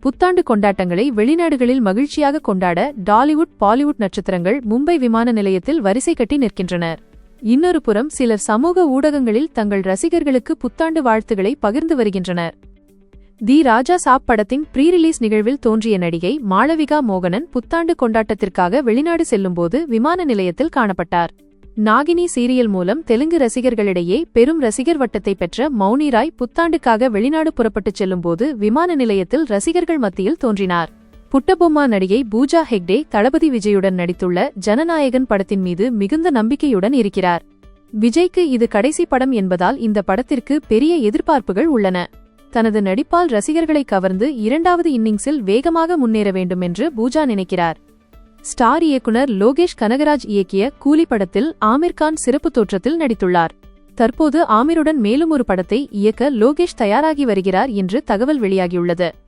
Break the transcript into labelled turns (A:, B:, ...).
A: புத்தாண்டு கொண்டாட்டங்களை வெளிநாடுகளில் மகிழ்ச்சியாக கொண்டாட டாலிவுட் பாலிவுட் நட்சத்திரங்கள் மும்பை விமான நிலையத்தில் வரிசை கட்டி நிற்கின்றனர் இன்னொரு புறம் சிலர் சமூக ஊடகங்களில் தங்கள் ரசிகர்களுக்கு புத்தாண்டு வாழ்த்துக்களை பகிர்ந்து வருகின்றனர். தி ராஜா சாப் படத்தின் ப்ரீ ரிலீஸ் நிகழ்வில் தோன்றிய நடிகை மாளவிகா மோகனன் புத்தாண்டு கொண்டாட்டத்திற்காக வெளிநாடு செல்லும்போது விமான நிலையத்தில் காணப்பட்டார். நாகினி சீரியல் மூலம் தெலுங்கு ரசிகர்களிடையே பெரும் ரசிகர் வட்டத்தை பெற்ற மௌனி ராய் புத்தாண்டுக்காக வெளிநாடு புறப்பட்டுச் செல்லும்போது விமான நிலையத்தில் ரசிகர்கள் மத்தியில் தோன்றினார். புட்டபொம்மா நடிகை பூஜா ஹெக்டே தளபதி விஜயுடன் நடித்துள்ள ஜனநாயகன் படத்தின் மீது மிகுந்த நம்பிக்கையுடன் இருக்கிறார். விஜய்க்கு இது கடைசி படம் என்பதால் இந்த படத்திற்கு பெரிய எதிர்பார்ப்புகள் உள்ளன. தனது நடிப்பால் ரசிகர்களை கவர்ந்து இரண்டாவது இன்னிங்ஸில் வேகமாக முன்னேற வேண்டும் என்று பூஜா நினைக்கிறார். ஸ்டார் இயக்குனர் லோகேஷ் கனகராஜ் இயக்கிய கூலி படத்தில் ஆமிர் கான் சிறப்பு தோற்றத்தில் நடித்துள்ளார். தற்போது ஆமிருடன் மேலும் ஒரு படத்தை இயக்க லோகேஷ் தயாராகி வருகிறார் என்று தகவல் வெளியாகியுள்ளது.